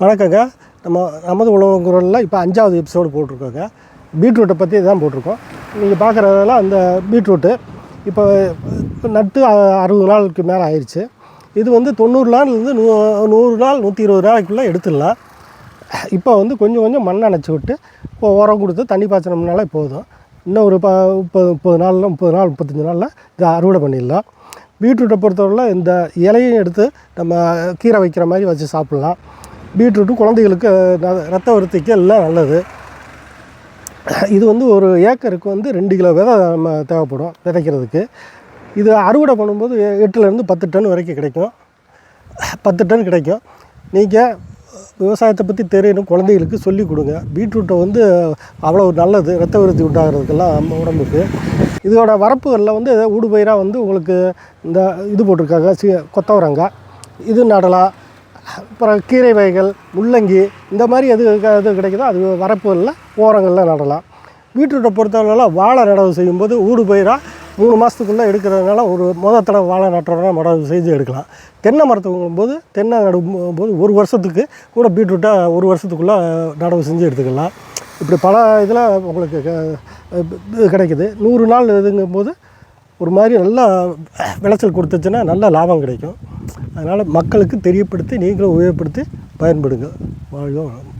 வணக்கங்க. நம்ம நமது உழவுங்குரலில் இப்போ அஞ்சாவது எபிசோடு போட்டிருக்கோங்க. பீட்ரூட்டை பற்றி தான் போட்டிருக்கோம். நீங்கள் பார்க்குறதெல்லாம் அந்த பீட்ரூட்டு. இப்போ நட்டு அறுபது நாளுக்கு மேலே ஆயிடுச்சு இது வந்து தொண்ணூறு நாள்லேருந்து நூ நூறு நாள் நூற்றி இருபது நாளைக்குள்ளே எடுத்துடலாம். இப்போ வந்து கொஞ்சம் கொஞ்சம் மண் அணைச்சி விட்டு இப்போ உரம் கொடுத்து தண்ணி பாய்ச்சினோம்னாலே போதும். இன்னும் ஒரு ப முப்பது முப்பது நாளில் முப்பது நாள் முப்பத்தஞ்சு நாளில் இதை அறுவடை பண்ணிடலாம். பீட்ரூட்டை பொறுத்தவரையில் இந்த இலையும் எடுத்து நம்ம கீரை வைக்கிற மாதிரி வச்சு சாப்பிட்லாம். பீட்ரூட்டு குழந்தைகளுக்கு ரத்த வருத்திக்கு எல்லாம் நல்லது. இது வந்து ஒரு ஏக்கருக்கு வந்து ரெண்டு கிலோ விதை நம்ம தேவைப்படும் விதைக்கிறதுக்கு. இது அறுவடை பண்ணும்போது எட்டுலேருந்து பத்து டன் வரைக்கும் கிடைக்கும். பத்து டன் கிடைக்கும். நீங்கள் விவசாயத்தை பற்றி தெரியணும் குழந்தைகளுக்கு சொல்லி கொடுங்க. பீட்ரூட்டை வந்து அவ்வளோ நல்லது ரத்த விருத்தி உண்டாகிறதுக்கெல்லாம் நம்ம உடம்புக்கு. இதோட வரப்புகளில் வந்து ஊடுபயிராக வந்து உங்களுக்கு இந்த இது போட்டிருக்காங்க சி கொத்தவரங்காய் இது நடலாம் அப்புறம் கீரை வகைகள் முள்ளங்கி இந்த மாதிரி எது க- எது கிடைக்குதோ அது வரப்புகளில் ஓரங்களில் நடலாம். பீட்ரூட்டை பொறுத்தவரைலாம் வாழை நடவு செய்யும்போது ஊடு பயிராக மூணு மாதத்துக்குள்ளே எடுக்கிறதுனால ஒரு முத தடவை வாழை நட்டுறோம்னா நடவு செஞ்சு எடுக்கலாம். தென்னை மரத்துக்கும் போது தென்னை நடும் போது ஒரு வருஷத்துக்கு கூட பீட்ரூட்டை ஒரு வருஷத்துக்குள்ளே நடவு செஞ்சு எடுத்துக்கலாம். இப்படி பல இதில் உங்களுக்கு இது கிடைக்குது. நூறு நாள் இதுங்கும் போது ஒரு மாதிரி நல்லா விளைச்சல் கொடுத்துச்சுன்னா நல்ல லாபம் கிடைக்கும். அதனால் மக்களுக்கு தெரியப்படுத்தி நீங்களும் உபயோகப்படுத்தி பயன்படுங்க. வாழ்க வளம்